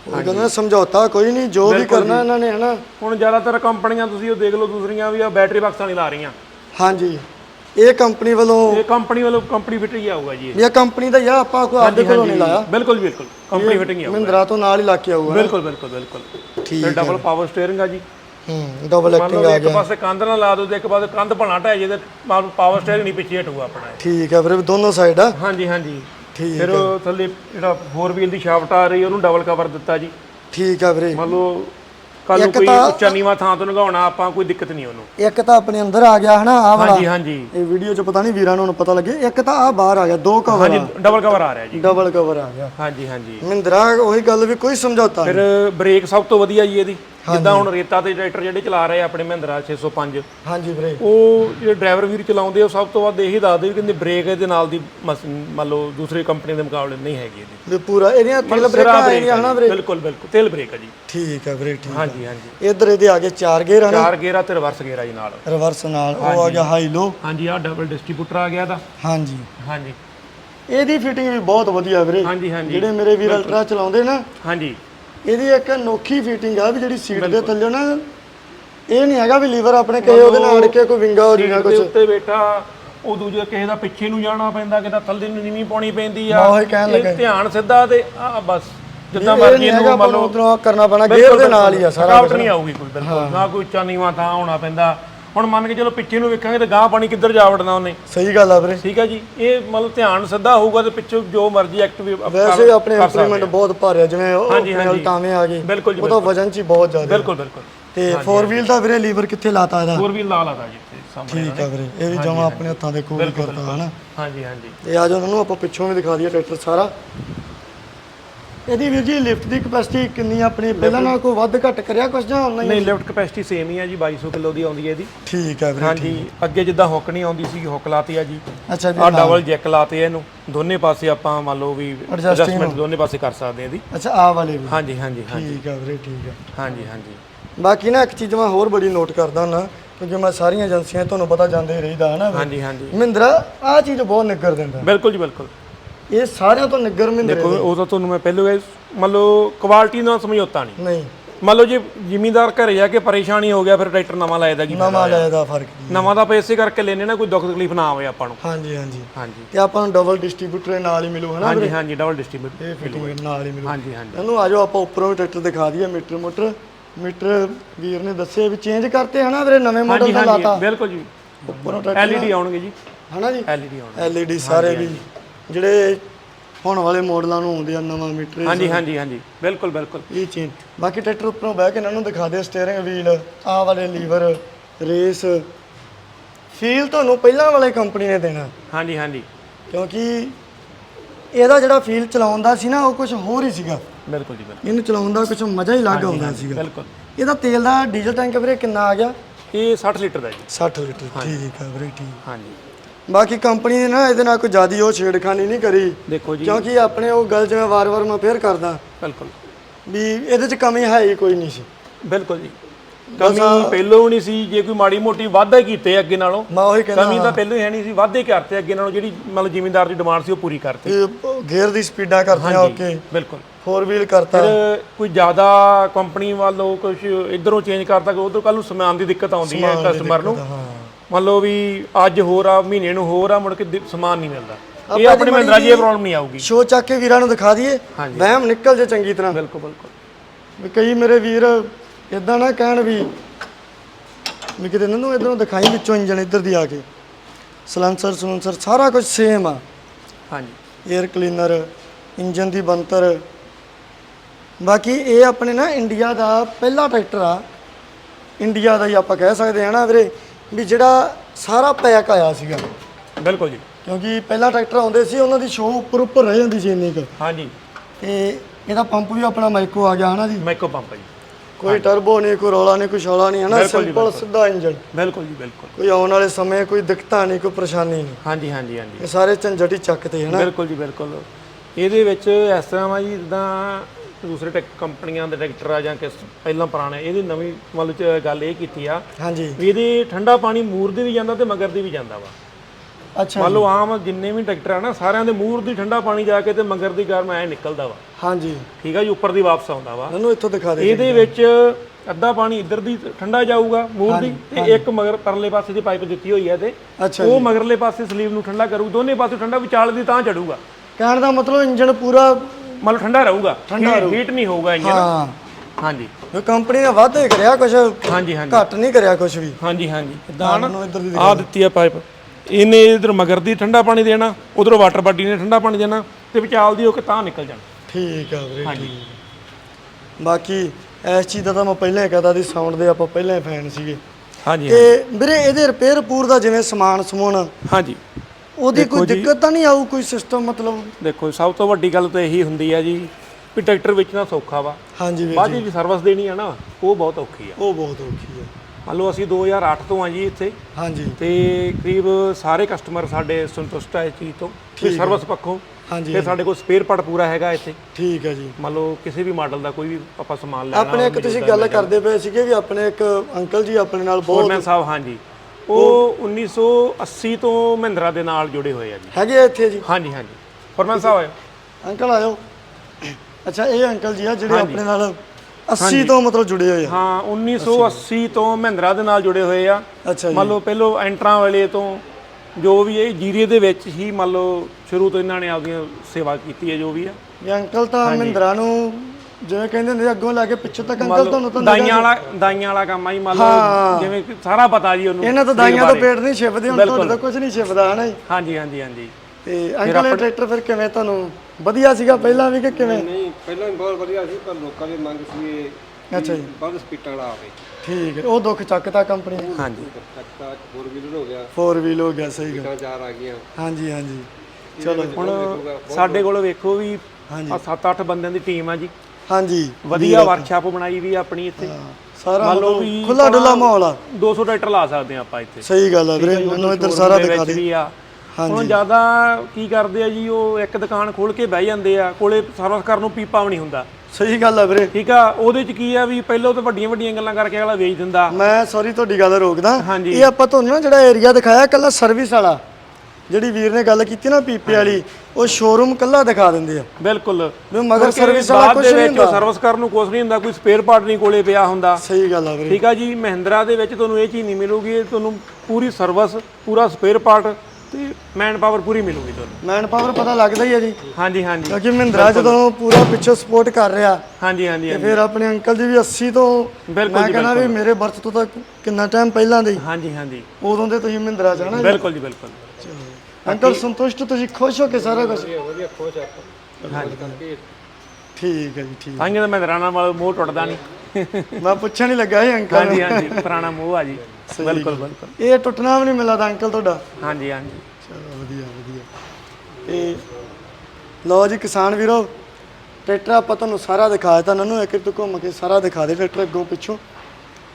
ਉਹ ਕਹਿੰਦਾ ਸਮਝੌਤਾ ਕੋਈ ਨਹੀਂ ਜੋ ਵੀ ਕਰਨਾ ਇਹਨਾਂ ਨੇ ਹਨਾ? ਹੁਣ ਜ਼ਿਆਦਾਤਰ ਕੰਪਨੀਆਂ ਤੁਸੀਂ ਉਹ ਦੇਖ ਲਓ ਦੂਸਰੀਆਂ ਵੀ ਆ ਬੈਟਰੀ ਬਾਕਸਾਂ ਨਹੀਂ ਲਾ ਰਹੀਆਂ। ਹਾਂਜੀ। ਇਹ ਕੰਪਨੀ ਵੱਲੋਂ ਇਹ ਕੰਪਨੀ ਵੱਲੋਂ ਕੰਪਨੀ ਫਿਟ ਹੀ ਆਊਗਾ ਜੀ ਇਹ। ਇਹ ਕੰਪਨੀ ਦਾ ਯਾ ਆਪਾਂ ਕੋਈ ਆਪਦੇ ਕੋਲੋਂ ਨਹੀਂ ਲਾਇਆ। ਬਿਲਕੁਲ ਬਿਲਕੁਲ। ਕੰਪਨੀ ਫਿਟਿੰਗ ਹੀ ਆਊਗਾ। ਮਹਿੰਦਰਾ ਤੋਂ ਨਾਲ ਹੀ ਲਾ ਕੇ ਆਊਗਾ। ਬਿਲਕੁਲ ਬਿਲਕੁਲ ਬਿਲਕੁਲ। ਠੀਕ ਫਿਰ ਡਬਲ ਪਾਵਰ ਸਟੀਅਰਿੰਗ ਆ ਜੀ। ਹੂੰ ਡਬਲ ਐਕਟਿੰਗ ਆ ਇੱਕ ਗਿਆ। ਪਾਸੇ ਕੰਧ ਨਾਲ ਲਾ ਦੋ ਤੇ ਇੱਕ ਪਾਸੇ ਕੰਧ ਭਣਾ ਢਹਿ ਜੇ ਤੇ ਪਾਵਰ ਸਟੀਅਰਿੰਗ ਨਹੀਂ ਪਿੱਛੇ ਹਟੂਗਾ ਆਪਣਾ। ਠੀਕ ਹੈ ਵੀਰੇ ਦੋਨੋਂ ਸਾਈਡ ਆ। ਹਾਂਜੀ ਹਾਂਜੀ। ਫਿਰ ਉਹ ਥੱਲੇ ਜਿਹੜਾ 4 ਵੀਲ ਦੀ ਸ਼ਾਫਟ ਆ ਰਹੀ ਉਹਨੂੰ ਡਬਲ ਕਵਰ ਦਿੱਤਾ ਜੀ। ਠੀਕ ਆ ਵੀਰੇ। ਮੰਨ ਲਓ ਕੱਲ ਨੂੰ ਕੋਈ ਉੱਚਾ ਨੀਵਾ ਥਾਂ ਤੋਂ ਲੰਘਾਉਣਾ ਆਪਾਂ ਕੋਈ ਦਿੱਕਤ ਨਹੀਂ ਉਹਨੂੰ। ਇੱਕ ਤਾਂ ਆਪਣੇ ਅੰਦਰ ਆ ਗਿਆ ਹਨਾ ਆ ਵਾਲਾ। ਹਾਂਜੀ ਹਾਂਜੀ। ਇਹ ਵੀਡੀਓ 'ਚ ਪਤਾ ਨਹੀਂ ਵੀਰਾਂ ਨੂੰ ਪਤਾ ਲੱਗੇ ਇੱਕ ਤਾਂ ਆ ਬਾਹਰ ਆ ਗਿਆ ਦੋ ਕਵਰ ਹਾਂਜੀ ਡਬਲ ਕਵਰ ਆ ਰਿਹਾ ਜੀ। ਡਬਲ ਕਵਰ ਆ ਗਿਆ। ਹਾਂਜੀ ਹਾਂਜੀ। ਮਹਿੰਦਰਾ ਉਹੀ ਗੱਲ ਵੀ ਕੋਈ ਸਮਝੌਤਾ ਨਹੀਂ। ਫਿਰ ਬ੍ਰੇਕ ਸਭ ਤੋਂ ਵਧੀਆ ਜੀ ਇਹਦੀ। ਜਿੱਦਾਂ ਹੁਣ ਰੇਤਾ ਤੇ ਟਰੈਕਟਰ ਜਿਹੜੇ ਚਲਾ ਰਹੇ ਆ ਆਪਣੇ ਮਹਿੰਦਰਾ 605 ਹਾਂਜੀ ਵੀਰੇ। ਉਹ ਜਿਹੜੇ ਡਰਾਈਵਰ ਵੀਰ ਚਲਾਉਂਦੇ ਆ, ਸਭ ਤੋਂ ਵੱਧ ਇਹੀ ਦੱਸਦੇ ਵੀ ਕਹਿੰਦੇ ਬ੍ਰੇਕ ਇਹਦੇ ਨਾਲ ਦੀ ਮਸ- ਮੰਨ ਲਓ ਦੂਸਰੀ ਕੰਪਨੀ ਦੇ ਮੁਕਾਬਲੇ ਨਹੀਂ ਹੈਗੀ ਇਹਦੀ। ਵੀ ਪੂਰਾ ਇਹਦੀਆਂ ਤਿਲ ਬ੍ਰੇਕਾਂ ਸਿਰਾ ਆਈਆਂ ਹਨਾ ਆ ਜੀ, ਵੀਰੇ? ਬਿਲਕੁਲ ਬਿਲਕੁਲ ਤੇਲ ਬ੍ਰੇਕ ਆ ਜੀ। ਠੀਕ ਆ ਵੀਰੇ ਠੀਕ ਹਾਂਜੀ ਹਾਂਜੀ। ਇੱਧਰ ਇਹਦੇ ਆ ਗਏ ਚਾਰ ਗੇਅਰ ਹਨਾ? ਚਾਰ ਗੇਅਰ ਆ ਤੇ ਰਿਵਰਸ ਗੇਅਰ ਆ ਜੀ ਨਾਲ। ਰਿਵਰਸ ਨਾਲ ਉਹ ਆ ਗਿਆ ਹਾਈ ਲੋ ਹਾਂਜੀ ਆ ਡਬਲ ਡਿਸਟ੍ਰੀਬਿਊਟਰ ਆ ਗਿਆ ਇਹਦਾ। ਹਾਂਜੀ। ਹਾਂਜੀ। ਇਹਦੀ ਫਿਟਿੰਗ ਵੀ ਬਹੁਤ ਵਧੀਆ ਵੀਰੇ। ਹਾਂਜੀ ਹਾਂਜੀ। ਜਿਹੜੇ ਮੇਰੇ ਵੀਰ ਅਲਟਰਾ ਚਲਾਉਂਦੇ ਨਾ ਹਾਂਜੀ। ਇਹਦੀ ਇੱਕ ਅਨੋਖੀ ਫਿਟਿੰਗ ਆ ਵੀ ਜਿਹੜੀ ਸੀਟ ਦੇ ਥੱਲੇ ਨਾ ਇਹ ਨਹੀਂ ਹੈਗਾ ਵੀ ਲੀਵਰ ਆਪਣੇ ਕਹੇ ਉਹਦੇ ਨਾਲ ਅੜ ਕੇ ਕੋਈ ਵਿੰਗਾ ਹੋ ਜਾਣਾ ਕੁਝ ਉੱਤੇ ਬੈਠਾ ਉਹ ਦੂਜੇ ਕਿਸੇ ਦਾ ਪਿੱਛੇ ਨੂੰ ਜਾਣਾ ਪੈਂਦਾ ਕਿਸੇ ਦਾ ਥੱਲੇ ਨੂੰ ਨੀਵੀਂ ਪਾਉਣੀ ਪੈਂਦੀ ਆ। ਇਹ ਧਿਆਨ ਸਿੱਧਾ ਤੇ ਆ ਬਸ ਜਿੱਦਾਂ ਮਰਜ਼ੀ ਇਹਨੂੰ ਮੰਨ ਲਓ। ਕਰਨਾ ਪੈਣਾ ਗੇਅਰ ਦੇ ਨਾਲ ਹੀ ਆ ਸਾਰਾ ਥਕਾਵਟ ਨਹੀਂ ਆਊਗੀ ਕੋਈ ਬਿਲਕੁਲ। ਨਾ ਕੋਈ ਉੱਚਾ ਨੀਵਾਂ ਥਾਂ ਹੋਣਾ ਪੈਂਦਾ। ਹੁਣ ਮੰਨ ਕੇ ਚਲੋ ਪਿੱਛੇ ਨੂੰ ਵੇਖਾਂਗੇ ਤੇ ਗਾਂ ਪਾਣੀ ਕਿੱਧਰ ਜਾ ਵੜਨਾ ਉਹਨੇ। ਸਹੀ ਗੱਲ ਆ ਵੀਰੇ। ਠੀਕ ਹੈ ਜੀ? ਇਹ ਮਤਲਬ ਧਿਆਨ ਸਿੱਧਾ ਹੋਊਗਾ ਤੇ ਪਿੱਛੋਂ ਜੋ ਮਰਜ਼ੀ ਐਕਟਿਵ ਵੈਸੇ ਆਪਣੇ ਇੰਪਲੀਮੈਂਟ ਬਹੁਤ ਭਾਰੇ ਆ। ਜਿਵੇਂ ਉਹ ਹਾਂਜੀ, ਆਪਣੇ ਹਾਂਜੀ। ਉਲਟਾਵੇਂ ਆ ਗਏ ਬਿਲਕੁਲ ਜੀ, ਉਹਦਾ ਵਜਨ ਚ ਹੀ ਬਹੁਤ ਜ਼ਿਆਦਾ। ਬਿਲਕੁਲ ਬਿਲਕੁਲ। ਤੇ 4 ਵੀਲ ਦਾ ਵੀਰੇ ਲੀਵਰ ਕਿੱਥੇ ਲਾਤਾ ਇਹਦਾ? ਹੋਰ ਵੀ ਲਾ ਲਾਦਾ ਜੀ ਇੱਥੇ ਸਾਹਮਣੇ ਠੀਕ ਆ ਵੀਰੇ। ਇਹ ਵੀ ਜਮਾ ਆਪਣੇ ਹੱਥਾਂ ਦੇ ਕੋਲ ਹੀ ਕਰਤਾ ਹਨਾ? ਹਾਂਜੀ ਹਾਂਜੀ। ਤੇ ਆ ਜਾਓ ਉਹਨੂੰ ਆਪਾਂ ਪਿੱਛੋਂ ਵੀ ਦਿਖਾ ਦਈਏ ਟਰੈਕਟਰ ਸਾਰਾ। ਇਹਦੀ ਵੀਰ ਜੀ ਲਿਫਟ ਦੀ ਕਪੈਸਿਟੀ ਕਿੰਨੀ ਆ ਆਪਣੀ? ਪਹਿਲਾਂ ਨਾਲ ਕੋਈ ਵੱਧ ਘੱਟ ਕਰਿਆ ਕੁਛ ਜਾਂ ਉਨਾ ਹੀ ਨਹੀਂ ਲਿਫਟ ਕਪੈਸਿਟੀ ਸੇਮ ਹੀ ਆ ਜੀ 2200 ਕਿਲੋ ਦੀ ਆਉਂਦੀ ਹੈ ਇਹਦੀ। ਠੀਕ ਆ ਵੀਰੇ ਹਾਂਜੀ ਅੱਗੇ ਜਿੱਦਾਂ ਹੁੱਕ ਨਹੀਂ ਆਉਂਦੀ ਸੀ ਹੁੱਕ ਲਾਤੀ ਆ ਜੀ। ਅੱਛਾ ਜੀ ਆ ਡਬਲ ਜੈਕ ਲਾਤੇ ਆ ਇਹਨੂੰ ਦੋਨੇ ਪਾਸੇ ਆਪਾਂ ਮੰਨ ਲਓ ਵੀ ਐਡਜਸਟਮੈਂਟ ਦੋਨੇ ਪਾਸੇ ਕਰ ਸਕਦੇ ਆ ਇਹਦੀ। ਅੱਛਾ ਆ ਵਾਲੇ ਵੀ। ਹਾਂਜੀ ਹਾਂਜੀ ਹਾਂਜੀ। ਠੀਕ ਆ ਵੀਰੇ ਠੀਕ ਆ। ਹਾਂਜੀ ਹਾਂਜੀ। ਬਾਕੀ ਨਾ ਇੱਕ ਚੀਜ਼ ਮੈਂ ਹੋਰ ਬੜੀ ਨੋਟ ਕਰਦਾ ਹੁੰਦਾ ਕਿਉਂਕਿ ਮੈਂ ਸਾਰੀਆਂ ਏਜੰਸੀਆਂ ਤੁਹਾਨੂੰ ਪਤਾ ਜਾਂਦੇ ਹੀ ਰਹੀਦਾ ਹਨਾ ਹਾਂਜੀ ਹਾਂਜੀ। ਮਹਿੰਦਰਾ ਆ ਚੀਜ਼ ਬਹੁਤ ਨਿੱਗਰ ਦਿੰਦਾ। ਬਿਲਕੁਲ ਜੀ ਬਿਲਕੁਲ। ਇਹ ਸਾਰਿਆਂ ਤੋਂ ਨਿੱਗਰ ਮਹਿੰਦਰੇ ਦੇਖੋ ਉਹ ਤਾਂ ਤੁਹਾਨੂੰ ਮੈਂ ਪਹਿਲਾਂ ਇਹ ਮੰਨ ਲਓ ਕੁਆਲਿਟੀ ਨਾਲ ਸਮਝੌਤਾ ਨਹੀਂ। ਨਹੀਂ। ਮੰਨ ਲਓ ਜੇ ਜ਼ਿਮੀਂਦਾਰ ਘਰੇ ਜਾ ਕੇ ਪਰੇਸ਼ਾਨੀ ਹੋ ਗਿਆ ਫਿਰ ਟਰੈਕਟਰ ਨਵਾਂ ਲਾਇਦਾ ਕੀ ਨਵਾਂ ਲੈ ਦਾ ਫ਼ਰਕ ਨਵਾਂ ਦਾ ਪੈਸੇ ਕਰਕੇ ਲੈਣੇ ਨਾ ਕੋਈ ਦੁੱਖ ਤਕਲੀਫ ਨਾ ਆਵੇ ਆਪਾਂ ਨੂੰ। ਹਾਂਜੀ ਹਾਂਜੀ। ਹਾਂਜੀ। ਤੇ ਆਪਾਂ ਨੂੰ ਡਬਲ ਡਿਸਟ੍ਰੀਬਿਊਟਰ ਨਾਲ ਹੀ ਮਿਲੂ ਹਨਾ ਹਾਂਜੀ ਹਾਂਜੀ ਡਬਲ ਡਿਸਟ੍ਰੀਬਿਊਟ ਇਹ ਫਿਟਿੰਗ ਨਾਲ ਹੀ ਮਿਲੂ। ਹਾਂਜੀ ਹਾਂਜੀ। ਇਹਨੂੰ ਆ ਜਾਓ ਆਪਾਂ ਉੱਪਰੋਂ ਵੀ ਟਰੈਕਟਰ ਦਿਖਾ ਦਈਏ ਮੀਟਰ ਮੋਟਰ। ਮੀਟਰ ਵੀਰ ਨੇ ਦੱਸੇ ਵੀ ਚੇਂਜ ਕਰਤੇ ਹਨਾ ਵੀਰੇ? ਨਵੇਂ ਮਾਡਲ ਦਾ ਹਾਂਜੀ ਲਾਤਾ। ਬਿਲਕੁਲ ਜੀ। ਉੱਪਰੋਂ ਟਰੈਕਟਰ ਐਲਈਡੀ ਆਉਣਗੇ ਜੀ। ਹਨਾ ਜੀ? ਐਲਈਡੀ ਆਉਣਗੇ। ਐਲਈਡੀ ਸਾਰੇ ਵੀ। ਜਿਹੜੇ ਹੁਣ ਵਾਲੇ ਮਾਡਲਾਂ ਨੂੰ ਆਉਂਦੇ ਆ ਨਵਾਂ ਮੀਟਰ ਹਾਂਜੀ ਹਾਂਜੀ ਹਾਂਜੀ। ਬਿਲਕੁਲ ਬਿਲਕੁਲ। ਇਹ ਚੇਂਜ ਬਾਕੀ ਟਰੈਕਟਰ ਉੱਪਰੋਂ ਬਹਿ ਕੇ ਇਹਨਾਂ ਨੂੰ ਦਿਖਾ ਦੇ ਸਟੀਅਰਿੰਗ ਵੀਲ ਆਹ ਵਾਲੇ ਲੀਵਰ ਰੇਸ ਫੀਲ ਤੁਹਾਨੂੰ ਪਹਿਲਾਂ ਵਾਲੇ ਕੰਪਨੀ ਨੇ ਦੇਣਾ। ਹਾਂਜੀ ਹਾਂਜੀ। ਕਿਉਂਕਿ ਇਹਦਾ ਜਿਹੜਾ ਫੀਲ ਚਲਾਉਣ ਦਾ ਸੀ ਨਾ ਉਹ ਕੁਝ ਹੋਰ ਹੀ ਸੀਗਾ। ਬਿਲਕੁਲ ਜੀ ਬਿਲਕੁਲ। ਇਹਨੂੰ ਚਲਾਉਣ ਦਾ ਕੁਝ ਮਜ਼ਾ ਹੀ ਅਲੱਗ ਆਉਂਦਾ ਸੀਗਾ। ਬਿਲਕੁਲ। ਇਹਦਾ ਤੇਲ ਦਾ ਡੀਜ਼ਲ ਟੈਂਕ ਵੀਰੇ ਕਿੰਨਾ ਆ ਗਿਆ? ਇਹ 60 ਲੀਟਰ ਦਾ ਜੀ। 60 ਲੀਟਰ ਠੀਕ ਆ ਵੀਰੇ ਠੀਕ। ਹਾਂਜੀ। ਬਾਕੀ ਕੰਪਨੀ ਨੇ ਨਾ ਇਹਦੇ ਨਾਲ ਕੋਈ ਜ਼ਿਆਦੀ ਉਹ ਛੇੜਖਾਨੀ ਨਹੀਂ ਕਰੀ। ਦੇਖੋ ਜੀ। ਕਿਉਂਕਿ ਆਪਣੇ ਉਹ ਗੱਲ ਜਿਵੇਂ ਵਾਰ-ਵਾਰ ਮੈਂ ਫੇਰ ਕਰਦਾ। ਬਿਲਕੁਲ। ਵੀ ਇਹਦੇ 'ਚ ਕਮੀ ਹੈ ਹੀ ਕੋਈ ਨਹੀਂ ਸੀ। ਬਿਲਕੁਲ ਜੀ। ਕਮੀ ਪਹਿਲੋਂ ਨਹੀਂ ਸੀ ਜੇ ਕੋਈ ਮਾੜੀ ਮੋਟੀ ਵਾਧਾ ਹੀ ਕੀਤੇ ਅੱਗੇ ਨਾਲੋਂ। ਮੈਂ ਉਹੀ ਕਹਿੰਦਾ ਕਮੀ ਤਾਂ ਪਹਿਲੋਂ ਹੀ ਹੈ ਨਹੀਂ ਸੀ ਵਾਧੇ ਕਰਤੇ ਅੱਗੇ ਨਾਲੋਂ ਜਿਹੜੀ ਮਤਲਬ ਜ਼ਿਮੀਂਦਾਰ ਦੀ ਡਿਮਾਂਡ ਸੀ ਉਹ ਪੂਰੀ ਕਰਤੀ। ਗੇਅਰ ਦੀ ਸਪੀਡਾਂ ਕਰਤੀਆਂ ਓਕੇ। ਬਿਲਕੁਲ। 4 ਵੀਲ ਕਰਤਾ। ਫਿਰ ਕੋਈ ਜ਼ਿਆਦਾ ਕੰਪਨੀ ਵੱਲੋਂ ਕੁਝ ਇਧਰੋਂ ਚੇਂਜ ਕਰਤਾ ਕੋਈ ਉਧਰ ਕੱਲ ਨੂੰ ਸਮਾਨ ਦੀ ਦਿੱਕਤ ਆਉਂਦੀ ਹੈ ਕਸਟਮਰ ਨੂੰ। ਮੰਨ ਲਓ ਵੀ ਅੱਜ ਹੋਰ ਆ ਮਹੀਨੇ ਨੂੰ ਹੋਰ ਆ ਮੁੜ ਕੇ ਦਿ- ਸਮਾਨ ਨਹੀਂ ਮਿਲਦਾ। ਇਹ ਆਪਣੇ ਮਹਿੰਦਰਾ ਜੀ ਇਹ ਪ੍ਰੋਬਲਮ ਨਹੀਂ ਆਊਗੀ। ਸ਼ੋ ਚੱਕ ਕੇ ਵੀਰਾਂ ਨੂੰ ਦਿਖਾ ਦਈਏ। ਵਹਿਮ ਨਿਕਲ ਜੇ ਚੰਗੀ ਤਰ੍ਹਾਂ। ਬਿਲਕੁਲ ਬਿਲਕੁਲ। ਵੀ ਕਈ ਮੇਰੇ ਵੀਰ ਇਦਾਂ ਨਾ ਕਹਿਣ ਵੀ ਵੀ ਕਿਤੇ ਇਹਨਾਂ ਨੂੰ ਇਧਰੋਂ ਦਿਖਾਈ ਵਿੱਚੋਂ ਇੰਜਨ ਇੱਧਰ ਦੀ ਆ ਕੇ। ਸਲੈਂਸਰ ਸਲੈਂਸਰ ਸਾਰਾ ਕੁਝ ਸੇਮ ਆ। ਹਾਂਜੀ। 에ਅਰ ਕਲੀਨਰ ਇੰਜਨ ਦੀ ਬੰਤਰ ਬਾਕੀ ਇਹ ਆਪਣੇ ਨਾ ਇੰਡੀਆ ਦਾ ਪਹਿਲਾ ਟਰੈਕਟਰ ਆ। ਇੰਡੀਆ ਦਾ ਹੀ ਆਪਾਂ ਕਹਿ ਸਕਦੇ ਹਾਂ ਨਾ ਵੀਰੇ। ਵੀ ਜਿਹੜਾ ਸਾਰਾ ਪੈਕ ਆਇਆ ਸੀਗਾ। ਬਿਲਕੁਲ ਜੀ। ਕਿਉਂਕਿ ਪਹਿਲਾਂ ਟਰੈਕਟਰ ਆਉਂਦੇ ਸੀ ਉਹਨਾਂ ਦੀ ਸ਼ੋਅ ਉੱਪਰ ਉੱਪਰ ਰਹਿ ਜਾਂਦੀ ਸੀ ਇੰਨੀ ਕੁ। ਹਾਂਜੀ। ਤੇ ਇਹਦਾ ਪੰਪ ਵੀ ਆਪਣਾ ਮਾਈਕੋ ਆ ਗਿਆ ਹਨਾ ਜੀ? ਮਾਈਕੋ ਪੰਪ ਜੀ। ਕੋਈ ਟਰਬੋ ਨਹੀਂ ਕੋਈ ਰੌਲਾ ਨਹੀਂ ਕੋਈ ਸ਼ੌਲਾ ਨਹੀਂ ਹਨਾ? ਸਿੰਪਲ ਸਿੱਧਾ ਇੰਜਨ ਬਿਲਕੁਲ ਜੀ ਬਿਲਕੁਲ। ਕੋਈ ਆਉਣ ਵਾਲੇ ਸਮੇਂ ਕੋਈ ਦਿੱਕਤਾਂ ਨਹੀਂ ਕੋਈ ਪਰੇਸ਼ਾਨੀ ਨਹੀਂ। ਹਾਂਜੀ ਹਾਂਜੀ ਹਾਂਜੀ। ਇਹ ਸਾਰੇ ਝੰਜਟ ਹੀ ਚੱਕਦੇ ਹਨਾ? ਬਿਲਕੁਲ ਜੀ ਬਿਲਕੁਲ। ਇਹਦੇ ਵਿੱਚ ਇਸ ਤਰ੍ਹਾਂ ਵਾ ਜੀ ਜਿੱਦਾਂ ਦੂਸਰੇ ਟੈਕ ਕੰਪਨੀਆਂ ਦੇ ਟਰੈਕਟਰ ਆ ਜਾਂ ਕਿਸ ਪਹਿਲਾਂ ਪੁਰਾਣੇ ਇਹਦੀ ਨਵੀਂ ਮਤਲਬ ਚ ਗੱਲ ਇਹ ਕੀਤੀ ਆ ਹਾਂਜੀ। ਵੀ ਇਹਦੇ ਠੰਡਾ ਪਾਣੀ ਮੂਰ ਦੀ ਵੀ ਜਾਂਦਾ ਤੇ ਮਗਰ ਦੀ ਵੀ ਜਾਂਦਾ ਵਾ। ਅੱਛਾ ਮੰਨ ਲਓ ਆਮ ਜਿੰਨੇ ਵੀ ਟਰੈਕਟਰ ਆ ਨਾ ਸਾਰਿਆਂ ਦੇ ਮੂਰ ਦੀ ਠੰਡਾ ਪਾਣੀ ਜਾ ਕੇ ਤੇ ਮਗਰ ਦੀ ਗਰਮ ਐ ਨਿਕਲਦਾ ਵਾ। ਹਾਂਜੀ। ਠੀਕ ਆ ਜੀ ਉੱਪਰ ਦੀ ਵਾਪਸ ਆਉਂਦਾ ਵਾ। ਮੈਨੂੰ ਇੱਥੋਂ ਦਿਖਾ ਦੇ ਇਹਦੇ ਵਿੱਚ ਅੱਧਾ ਪਾਣੀ ਇੱਧਰ ਦੀ ਠੰਡਾ ਜਾਊਗਾ ਮੂਰ ਦੀ ਤੇ ਇੱਕ ਮਗਰ ਪਰਲੇ ਪਾਸੇ ਦੀ ਪਾਈਪ ਦਿੱਤੀ ਹੋਈ ਹੈ ਤੇ ਉਹ ਮਗਰਲੇ ਪਾਸੇ ਸਲੀਵ ਨੂੰ ਠੰਡਾ ਕਰੂ ਦੋਨੇ ਪਾਸੇ ਠੰਡਾ ਵਿਚਾਲ ਦੀ ਤਾਂ ਚੜੂਗਾ। ਕਹਿਣ ਦਾ ਮਤਲਬ ਇੰਜਨ ਪੂਰਾ ਮਤਲਬ ਠੰਡਾ ਰਹੂਗਾ। ਹੀਟ ਨਹੀਂ ਹੋਊਗਾ ਇੰਜਨ ਹਾਂ। ਹਾਂਜੀ। ਇਹ ਕੰਪਨੀ ਨੇ ਵਾਧੇ ਕਰਿਆ ਕੁਝ ਹਾਂਜੀ ਹਾਂਜੀ। ਘੱਟ ਨਹੀਂ ਕਰਿਆ ਕੁਝ ਵੀ। ਹਾਂਜੀ ਹਾਂਜੀ। ਇਦਾਂ ਨਾ ਮੈਨੂੰ ਇੱਧਰ ਦੀ ਆ ਦਿੱਤੀ ਆ ਪਾਈਪ ਇਹਨੇ ਇਧਰ ਮਗਰ ਦੀ ਠੰਡਾ ਪਾਣੀ ਦੇਣਾ ਉਧਰੋਂ ਵਾਟਰ ਬਾਡੀ ਨੇ ਠੰਡਾ ਪਾਣੀ ਦੇਣਾ ਤੇ ਵਿਚਾਲ ਦੀ ਉਹ ਕਿ ਤਾਂ ਨਿਕਲ ਜਾਣਾ। ਠੀਕ ਆ ਵੀਰੇ ਹਾਂਜੀ। ਬਾਕੀ ਇਸ ਚੀਜ਼ ਦਾ ਤਾਂ ਮੈਂ ਪਹਿਲਾਂ ਹੀ ਕਹਤਾ ਦੀ ਸਾਊਂਡ ਦੇ ਆਪਾਂ ਪਹਿਲਾਂ ਹੀ ਫੈਨ ਸੀਗੇ। ਹਾਂਜੀ ਤੇ ਵੀਰੇ ਇਹਦੇ ਰਿਪੇਅਰ ਪੂਰ ਦਾ ਜਿਵੇਂ ਸਮਾਨ ਸਮੂਨ ਹਾਂਜੀ। ਉਹਦੀ ਕੋਈ ਦਿੱਕਤ ਤਾਂ ਨਹੀਂ ਆਊ ਕੋਈ ਸਿਸਟਮ ਮਤਲਬ? ਦੇਖੋ ਸਭ ਤੋਂ ਵੱਡੀ ਗੱਲ ਤਾਂ ਇਹੀ ਹੁੰਦੀ ਆ ਜੀ ਵੀ ਟਰੈਕਟਰ ਵੇਚਣਾ ਸੌਖਾ ਵਾ। ਹਾਂਜੀ ਵੀਰ ਬਾਅਦ ਵਿੱਚ ਸਰਵਿਸ ਦੇਣੀ ਆ ਨਾ ਉਹ ਬਹੁਤ ਔਖੀ ਆ। ਉਹ ਬਹੁਤ ਔਖੀ ਹੈ ਮੰਨ ਲਓ ਅਸੀਂ 2008 ਤੋਂ ਆ ਜੀ ਇੱਥੇ। ਹਾਂਜੀ। ਤੇ ਕਰੀਬ ਸਾਰੇ ਕਸਟਮਰ ਸਾਡੇ ਸੰਤੁਸ਼ਟ ਆ ਇਸ ਚੀਜ਼ ਤੋਂ ਵੀ ਸਰਵਿਸ ਪੱਖੋਂ। ਹਾਂਜੀ ਤੇ ਸਾਡੇ ਕੋਲ ਸਪੇਅਰ ਪਾਰਟ ਪੂਰਾ ਹੈਗਾ ਇੱਥੇ। ਠੀਕ ਹੈ ਜੀ। ਮੰਨ ਲਓ ਕਿਸੇ ਵੀ ਮਾਡਲ ਦਾ ਕੋਈ ਵੀ ਆਪਾਂ ਸਮਾਨ ਲੈਣਾ ਆਪਣੇ ਇੱਕ ਤੁਸੀਂ ਗੱਲ ਕਰਦੇ ਪਏ ਸੀਗੇ ਵੀ ਆਪਣੇ ਇੱਕ ਅੰਕਲ ਜੀ ਆਪਣੇ ਨਾਲ ਬਹੁਤ ਫੋਰਮੈਨ ਸਾਹਿਬ ਹਾਂਜੀ। ਉਹ 1980 ਤੋਂ ਮਹਿੰਦਰਾ ਦੇ ਨਾਲ ਜੁੜੇ ਹੋਏ ਆ ਜੀ। ਹੈਗੇ ਆ ਇੱਥੇ ਜੀ? ਹਾਂਜੀ ਹਾਂਜੀ। ਫੋਰਮੈਨ ਸਾਹਿਬ ਆਇਓ। ਅੰਕਲ ਆਇਓ। ਅੱਛਾ ਇਹ ਅੰਕਲ ਜੀ ਆ ਜਿਹੜੇ ਆਪਣੇ ਨਾਲ 80 ਤੋਂ ਮਤਲਬ ਜੁੜੇ ਹੋਏ ਆ। ਹਾਂ 1980 ਤੋਂ ਮਹਿੰਦਰਾ ਦੇ ਨਾਲ ਜੁੜੇ ਹੋਏ ਆ। ਅੱਛਾ ਜੀ। ਮੰਨ ਲਓ ਪਹਿਲੋਂ ਐਂਟਰਾਂ ਵਾਲੇ ਤੋਂ ਜੋ ਵੀ ਇਹ ਜੀਰੇ ਦੇ ਵਿੱਚ ਹੀ ਮੰਨ ਲਓ ਸ਼ੁਰੂ ਤੋਂ ਇਹਨਾਂ ਨੇ ਆਪਦੀਆਂ ਸੇਵਾ ਕੀਤੀ ਹੈ ਜੋ ਵੀ ਆ ਇਹ ਅੰਕਲ ਤਾਂ ਮਹਿੰਦਰਾ ਨੂੰ ਜਿਵੇਂ ਕਹਿੰਦੇ ਹੁੰਦੇ ਸੀ, ਅੱਗੋਂ ਲਾ ਕੇ ਪਿੱਛੇ ਤੱਕ ਅੰਕਲ ਤੁਹਾਨੂੰ ਤਾਂ ਦਾਈਆਂ ਵਾਲਾ ਦਾਈਆਂ ਵਾਲਾ ਕੰਮ ਆ ਜੀ ਮੰਨ ਲਓ ਜਿਵੇਂ ਕਿ ਸਾਰਾ ਪਤਾ ਜੀ ਉਹਨੂੰ ਇਹਨਾਂ ਤੋਂ ਦਾਈਆਂ ਤੋਂ ਪੇਟ ਨਹੀਂ ਛਿਪਦੇ ਹੁਣ ਤੁਹਾਡੇ ਤੋਂ ਕੁਝ ਨਹੀਂ ਛਿਪਦਾ ਹਨਾ ਜੀ? ਹਾਂਜੀ ਹਾਂਜੀ ਹਾਂਜੀ। ਤੇ ਅੰਕਲ ਇਹ ਟਰੈਕਟਰ ਫਿਰ ਕਿਵੇਂ ਤੁਹਾਨੂੰ ਵਧੀਆ ਸੀਗਾ ਪਹਿਲਾਂ ਵੀ ਕਿ ਕਿਵੇਂ? ਨਹੀਂ ਪਹਿਲਾਂ ਵੀ ਬਹੁਤ ਵਧੀਆ ਸੀ ਪਰ ਲੋਕਾਂ ਦੀ ਮੰਗ ਸੀ ਇਹ ਅੱਛਾ ਜੀ। ਵੱਧ ਸਪੀਡਾਂ ਵਾਲਾ ਆਵੇ। ਠੀਕ ਹੈ ਉਹ ਦੁੱਖ ਚੱਕਤਾ ਕੰਪਨੀ ਨੇ। ਹਾਂਜੀ। ਤੱਕਾ ਫੋਰ ਵੀਲਰ ਹੋ ਗਿਆ। 4 ਵੀਲ ਹੋ ਗਿਆ ਸਹੀ ਗੱਲ। ਤਾਂ ਚਾਰ ਆ ਗਈਆਂ। ਹਾਂਜੀ ਹਾਂਜੀ। ਚਲੋ। ਹੁਣ ਸਾਡੇ ਕੋਲ ਵੇਖੋ ਵੀ ਹਾਂਜੀ। ਆ 7-8 ਬੰਦਿਆਂ ਦੀ ਟੀਮ ਆ ਜੀ। ਹਾਂਜੀ ਵਧੀਆ ਵਰਕਸ਼ਾਪ ਬਣਾਈ ਵੀ ਆ ਆਪਣੀ ਇੱਥੇ। ਸਾਰਾ ਮੰਨ ਲਓ ਮਤਲਬ ਵੀ ਖੁੱਲਾ ਡੁੱਲਾ ਮਾਹੌਲ ਆ। 200 ਟਰੈਕਟਰ ਲਾ ਸਕਦੇ ਆ ਆਪਾਂ ਇੱਥੇ। ਸਹੀ ਗੱਲ ਆ ਵੀਰੇ ਮੈਨੂੰ ਇੱਧਰ ਸਾਰਾ ਦਿਖਾ ਦੇ। ਹੁਣ ਜ਼ਿਆਦਾ ਕੀ ਕਰਦੇ ਆ ਜੀ ਉਹ ਇੱਕ ਦੁਕਾਨ ਖੋਲ ਕੇ ਬਹਿ ਜਾਂਦੇ ਆ ਕੋਲੇ ਸਰਵਿਸ ਕਰਨ ਨੂੰ ਪੀਪਾ ਵੀ ਨਹੀਂ ਹੁੰਦਾ। ਸਹੀ ਗੱਲ ਆ ਵੀਰੇ। ਠੀਕ ਆ ਉਹਦੇ ਚ ਕੀ ਆ ਵੀ ਪਹਿਲਾਂ ਤਾਂ ਵੱਡੀਆਂ ਵੱਡੀਆਂ ਗੱਲਾਂ ਕਰਕੇ ਅਗਲਾ ਵੇਚ ਦਿੰਦਾ। ਮੈਂ ਸੌਰੀ ਤੁਹਾਡੀ ਗੱਲ ਰੋਕਦਾ। ਇਹ ਆਪਾਂ ਤੁਹਾਨੂੰ ਨਾ ਜਿਹੜਾ ਏਰੀਆ ਦਿਖਾਇਆ ਕੱਲਾ ਸਰਵਿਸ ਵਾਲਾ। ਜਿਹੜੀ ਵੀਰ ਨੇ ਗੱਲ ਕੀਤੀ ਨਾ ਪੀਪੇ ਵਾਲੀ ਉਹ ਸ਼ੋਰੂਮ ਕੱਲਾ ਦਿਖਾ ਦਿੰਦੇ ਆ। ਬਿਲਕੁਲ। ਵੀ ਮਗਰ ਸਰਵਿਸ ਵਾਲਾ ਕੁਝ ਨਹੀਂ ਹੁੰਦਾ। ਸਰਵਿਸ ਕਰਨ ਨੂੰ ਕੁਝ ਨਹੀਂ ਹੁੰਦਾ ਕੋਈ ਸਪੇਅਰ ਪਾਰਟ ਨਹੀਂ ਕੋਲੇ ਪਿਆ ਹੁੰਦਾ। ਸਹੀ ਗੱਲ ਆ ਵੀਰੇ। ਠੀਕ ਆ ਜੀ ਮਹਿੰਦਰਾ ਦੇ ਵਿੱਚ ਤੁਹਾਨੂੰ ਇਹ ਚੀਜ਼ ਨਹੀਂ ਮਿਲੂਗੀ ਤੁਹਾਨੂੰ ਪੂਰੀ ਸਰਵਿਸ ਪੂਰਾ ਸਪੇਅਰ ਪਾਰਟ ਤੇ ਮੈਨ ਪਾਵਰ ਪੂਰੀ ਮਿਲੂਗੀ ਤੁਹਾਨੂੰ। ਮੈਨ ਪਾਵਰ ਪਤਾ ਲੱਗਦਾ ਹੀ ਆ ਜੀ। ਹਾਂਜੀ ਹਾਂਜੀ। ਕਿਉਂਕਿ ਮਹਿੰਦਰਾ ਜਦੋਂ ਪੂਰਾ ਪਿੱਛੋਂ ਸਪੋਰਟ ਕਰ ਰਿਹਾ ਹਾਂਜੀ ਹਾਂਜੀ ਤੇ। ਫਿਰ ਆਪਣੇ ਅੰਕਲ ਜੀ ਵੀ 80 ਤੋਂ ਬਿਲਕੁਲ ਮੈਂ ਜੀ, ਕਹਿੰਦਾ ਵੀ ਮੇਰੇ ਬਰਥ ਤੋਂ ਤਾਂ ਕਿੰਨਾ ਟਾਈਮ ਪਹਿਲਾਂ ਦੇ ਹੀ। ਹਾਂਜੀ ਹਾਂਜੀ। ਉਦੋਂ ਦੇ ਤੁਸੀਂ ਮਹਿੰਦਰਾ ਚ ਹਨਾ ਜੀ? ਬਿਲਕੁਲ ਜੀ ਬਿਲਕੁਲ। ਅੰਕਲ ਸੰਤੁਸ਼ਟ ਤੁਸੀਂ ਖੁਸ਼ ਹੋ ਕੇ ਸਾਰਾ ਕੁਝ ਵਧੀਆ ਖੁਸ਼ ਆਪਾਂ। ਹਾਂਜੀ। ਕਰਕੇ ਠੀਕ ਹੈ ਜੀ ਠੀਕ। ਤਾਂ ਮਹਿੰਦਰਾ ਨਾਲ ਮੋਹ ਟੁੱਟਦਾ ਨਹੀਂ। ਮੈਂ ਪੁੱਛਣ ਹੀ ਲੱਗਾ ਸੀ ਅੰਕਲ। ਹਾਂਜੀ ਹਾਂਜੀ ਪੁਰਾਣਾ ਮੋਹ ਆ ਜੀ। ਬਿਲਕੁਲ ਬਿਲਕੁਲ। ਇਹ ਟੁੱਟਣਾ ਵੀ ਨਹੀਂ ਮਿਲਦਾ ਅੰਕਲ ਤੁਹਾਡਾ। ਹਾਂਜੀ ਹਾਂਜੀ। ਚਲੋ ਵਧੀਆ ਵਧੀਆ। ਤੇ ਲਓ ਜੀ ਕਿਸਾਨ ਵੀਰੋ ਟਰੈਕਟਰ ਆਪਾਂ ਤੁਹਾਨੂੰ ਸਾਰਾ ਦਿਖਾਇਆ ਤਾਂ ਨਨੂੰ ਇੱਕ ਤੋਂ ਘੁੰਮ ਕੇ ਸਾਰਾ ਦਿਖਾ ਦੇ ਟਰੈਕਟਰ ਅੱਗੋਂ ਪਿੱਛੋਂ।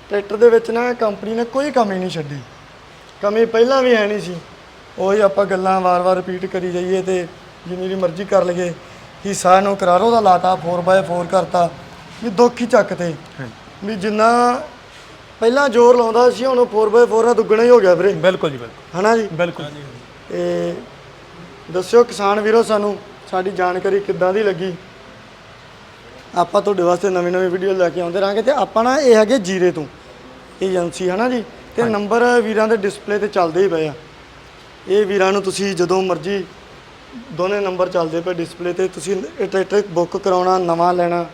ਟਰੈਕਟਰ ਦੇ ਵਿੱਚ ਨਾ ਕੰਪਨੀ ਨੇ ਕੋਈ ਕਮੀ ਨਹੀਂ ਛੱਡੀ। ਕਮੀ ਪਹਿਲਾਂ ਵੀ ਹੈ ਨਹੀਂ ਸੀ। ਉਹੀ ਆਪਾਂ ਗੱਲਾਂ ਵਾਰ-ਵਾਰ ਰਿਪੀਟ ਕਰੀ ਜਾਈਏ ਤੇ ਜਿੰਨੀ ਦੀ ਮਰਜ਼ੀ ਕਰ ਲਈਏ ਹਿੱਸਾ ਨੂੰ ਕਰਾਰੋ ਦਾ ਲਾਤਾ 4x4 ਕਰਤਾ ਵੀ ਦੁੱਖ ਹੀ ਚੱਕ ਤੇ। ਵੀ ਜਿੰਨਾ ਪਹਿਲਾਂ ਜ਼ੋਰ ਲਾਉਂਦਾ ਸੀ ਹੁਣ 4x4 ਦਾ ਦੁੱਗਣਾ ਹੀ ਹੋ ਗਿਆ ਵੀਰੇ। ਬਿਲਕੁਲ ਜੀ ਬਿਲਕੁਲ। ਹਨਾ ਜੀ? ਬਿਲਕੁਲ। ਤੇ ਦੱਸਿਓ ਕਿਸਾਨ ਵੀਰੋ ਸਾਨੂੰ ਸਾਡੀ ਜਾਣਕਾਰੀ ਕਿੱਦਾਂ ਦੀ ਲੱਗੀ? ਆਪਾਂ ਤੁਹਾਡੇ ਵਾਸਤੇ ਨਵੀਂ ਨਵੀਂ ਵੀਡੀਓ ਲੈ ਕੇ ਆਉਂਦੇ ਰਹਾਂਗੇ ਤੇ ਆਪਾਂ ਨਾ ਇਹ ਹੈਗੇ ਜੀਰੇ ਤੋਂ ਏਜੰਸੀ ਹਨਾ ਜੀ? ਤੇ ਨੰਬਰ ਵੀਰਾਂ ਦੇ ਡਿਸਪਲੇ ਤੇ ਚੱਲਦੇ ਹੀ ਪਏ ਆ। ਇਹ ਵੀਰਾਂ ਨੂੰ ਤੁਸੀਂ ਜਦੋਂ ਮਰਜ਼ੀ ਦੋਨੇ ਨੰਬਰ ਚੱਲਦੇ ਪਏ ਡਿਸਪਲੇ ਤੇ ਤੁਸੀਂ ਇਹ ਟਰੈਕਟਰ ਬੁੱਕ ਕਰਾਉਣਾ ਨਵਾਂ ਲੈਣਾ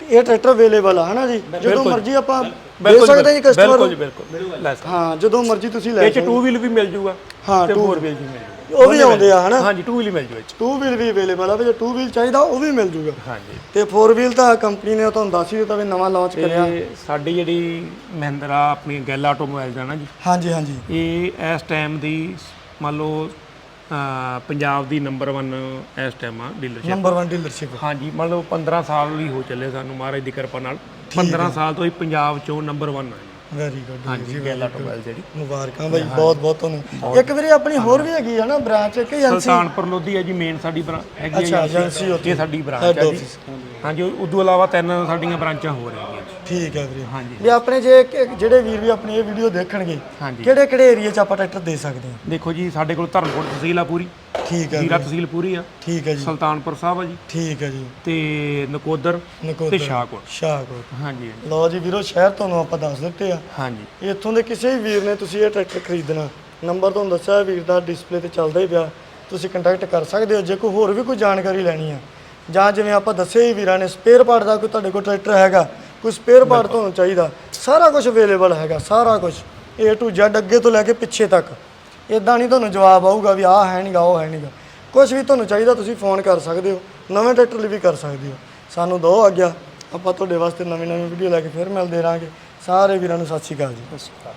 ਇਹ ਟਰੈਕਟਰ ਅਵੇਲੇਬਲ ਆ ਹਨਾ ਜੀ? ਜਦੋਂ ਮਰਜ਼ੀ ਆਪਾਂ ਦੇ ਸਕਦੇ ਜੀ ਕਸਟਮਰ ਬਿਲਕੁਲ ਜੀ ਬਿਲਕੁਲ। ਲੈ ਸਕਦੇ। ਹਾਂ ਜਦੋਂ ਮਰਜ਼ੀ ਤੁਸੀਂ ਲੈ ਇਹ ਚ 2 ਵੀਲ ਵੀ ਮਿਲ ਜੂਗਾ ਹਾਂ ਤੇ two- 4 ਵੀਲ ਵੀ ਮਿਲ ਜੂਗਾ। ਉਹ ਵੀ ਆਉਂਦੇ ਆ ਹਨਾ? ਹਾਂਜੀ 2 ਵੀਲ ਮਿਲ ਜੂ ਇਹ ਚ। ਟੂ ਵੀਲ ਵੀ ਅਵੇਲੇਬਲ ਆ ਵੀ ਜੇ ਟੂ ਵੀਲ ਚਾਹੀਦਾ ਉਹ ਵੀ ਮਿਲ ਜੂਗਾ। ਹਾਂਜੀ। ਤੇ 4 ਵੀਲ ਤਾਂ ਕੰਪਨੀ ਨੇ ਤੁਹਾਨੂੰ ਦੱਸ ਹੀ ਦਿੱਤਾ ਵੀ ਨਵਾਂ ਲਾਂਚ ਕਰਿਆ। ਤੇ ਸਾਡੀ ਜਿਹੜੀ ਮਹਿੰਦਰਾ ਆਪਣੀ ਗੈਲ ਆਟੋਮੋਬਾਈਲ ਦਾ ਨਾ ਜੀ। ਹਾਂਜੀ ਹਾਂਜੀ। ਇਹ ਇਸ ਟਾਈਮ ਦੀ ਮੰਨ ਲਓ ਅਹ, ਪੰਜਾਬ ਦੀ ਨੰਬਰ 1 ਇਸ ਟਾਈਮ ਆ ਡੀਲਰਸ਼ਿਪ ਨੰਬਰ 1 ਡੀਲਰਸ਼ਿਪ ਹਾਂਜੀ ਮੰਨ ਲਓ 15 ਸਾਲ ਵੀ ਹੋ ਚੱਲੇ ਸਾਨੂੰ ਮਹਾਰਾਜ ਦੀ ਕਿਰਪਾ ਨਾਲ। 15 ਸਾਲ ਤੋਂ ਹੀ ਪੰਜਾਬ ਚੋਂ ਨੰਬਰ 1 ਆ ਜੀ। ਵੈਰੀ ਗੁੱਡ ਹਾਂਜੀ ਗੈਲ ਆਟੋਮੋਬਾਈਲ ਜਿਹੜੀ। ਮੁਬਾਰਕਾਂ ਬਾਈ ਬਹੁਤ ਬਹੁਤ ਤੁਹਾਨੂੰ। ਇੱਕ ਵੀਰੇ ਆਪਣੀ ਹੋਰ ਵੀ ਹੈਗੀ ਹੈ ਨਾ ਬ੍ਰਾਂਚ ਇੱਕ ਏਜੰਸੀ। ਸੁਲਤਾਨਪੁਰ ਲੋਧੀ ਹੈ ਜੀ ਮੇਨ ਸਾਡੀ ਬ੍ਰਾਂਚ ਹੈਗੀ ਅੱਛਾ, ਹੈ ਏਜੰਸੀ ਉੱਥੇ। ਸਾਡੀ ਬ੍ਰਾਂਚ ਹੈ ਜੀ। ਹਾਂਜੀ ਉਦੋਂ ਇਲਾਵਾ ਤਿੰਨ ਸਾਡੀਆਂ ਬ੍ਰਾਂਚਾਂ ਹੋ ਰਹੀਆਂ ਜੀ ਠੀਕ ਹੈ ਵੀਰੇ। ਹਾਂਜੀ। ਵੀ ਆਪਣੇ ਜੇ ਕਿ- ਜਿਹੜੇ ਵੀਰ ਵੀ ਆਪਣੀ ਇਹ ਵੀਡੀਓ ਦੇਖਣਗੇ ਹਾਂਜੀ। ਕਿਹੜੇ ਕਿਹੜੇ ਏਰੀਆ 'ਚ ਆਪਾਂ ਟਰੈਕਟਰ ਦੇ ਸਕਦੇ ਹਾਂ? ਦੇਖੋ ਜੀ ਸਾਡੇ ਕੋਲ ਧਰਮਕੋਟ ਤਹਿਸੀਲ ਆ ਪੂਰੀ। ਠੀਕ ਹੈ ਜੀਰਾ ਵੀਰੇ, ਤਹਿਸੀਲ ਪੂਰੀ ਆ। ਠੀਕ ਹੈ ਜੀ। ਸੁਲਤਾਨਪੁਰ ਸਾਹਿਬ ਆ ਜੀ। ਠੀਕ ਹੈ ਜੀ। ਤੇ ਨਕੋਦਰ ਨਕੋਦਰ। ਤੇ ਸ਼ਾਹਕੋਟ। ਸ਼ਾਹਕੋਟ। ਹਾਂਜੀ ਲਓ ਜੀ ਵੀਰੋ ਸ਼ਹਿਰ ਤੁਹਾਨੂੰ ਆਪਾਂ ਦੱਸ ਦਿੱਤੇ ਆ। ਹਾਂਜੀ। ਇੱਥੋਂ ਦੇ ਕਿਸੇ ਵੀ ਵੀਰ ਨੇ ਤੁਸੀਂ ਇਹ ਟਰੈਕਟਰ ਖਰੀਦਣਾ ਨੰਬਰ ਤੁਹਾਨੂੰ ਦੱਸਿਆ ਵੀਰ ਦਾ ਡਿਸਪਲੇ ਤੇ ਚੱਲਦਾ ਹੀ ਪਿਆ। ਤੁਸੀਂ ਕੰਟੈਕਟ ਕਰ ਸਕਦੇ ਹੋ ਜੇ ਕੋਈ ਹੋਰ ਵੀ ਕੋਈ ਜਾਣਕਾਰੀ ਲੈਣੀ ਆ। ਜਾਂ ਜਿਵੇਂ ਆਪਾਂ ਦੱਸਿਆ ਹੀ ਵੀਰਾਂ ਨੇ ਸਪੇਅਰ ਪਾਰਟ ਦਾ ਕੋਈ ਤੁਹਾਡੇ ਕੋਲ ਟਰੈਕਟਰ ਹੈਗਾ ਕੋਈ ਸਪੇਅਰ ਪਾਰਟ ਤੁਹਾਨੂੰ ਚਾਹੀਦਾ। ਸਾਰਾ ਕੁਝ ਅਵੇਲੇਬਲ ਹੈਗਾ, ਸਾਰਾ ਕੁਝ A to Z ਅੱਗੇ ਤੋਂ ਲੈ ਕੇ ਪਿੱਛੇ ਤੱਕ। ਇਦਾਂ ਨਹੀਂ ਤੁਹਾਨੂੰ ਜਵਾਬ ਆਊਗਾ ਵੀ ਆਹ ਹੈ ਨਹੀਂਗਾ ਉਹ ਹੈ ਨਹੀਂਗਾ ਕੁਝ ਵੀ ਤੁਹਾਨੂੰ ਚਾਹੀਦਾ, ਤੁਸੀਂ ਫੋਨ ਕਰ ਸਕਦੇ ਹੋ। ਨਵੇਂ ਟਰੈਕਟਰ ਲਈ ਵੀ ਕਰ ਸਕਦੇ ਹੋ। ਸਾਨੂੰ ਦੋ ਆਗਿਆ। ਆਪਾਂ ਤੁਹਾਡੇ ਵਾਸਤੇ ਨਵੀਂ ਨਵੀਂ ਵੀਡੀਓ ਲੈ ਕੇ ਫਿਰ ਮਿਲਦੇ ਰਹਾਂਗੇ। ਸਾਰੇ ਵੀਰਾਂ ਨੂੰ ਸਤਿ ਸ਼੍ਰੀ ਅਕਾਲ ਜੀ। ਸਤਿ ਸ਼੍ਰੀ ਅਕਾਲ।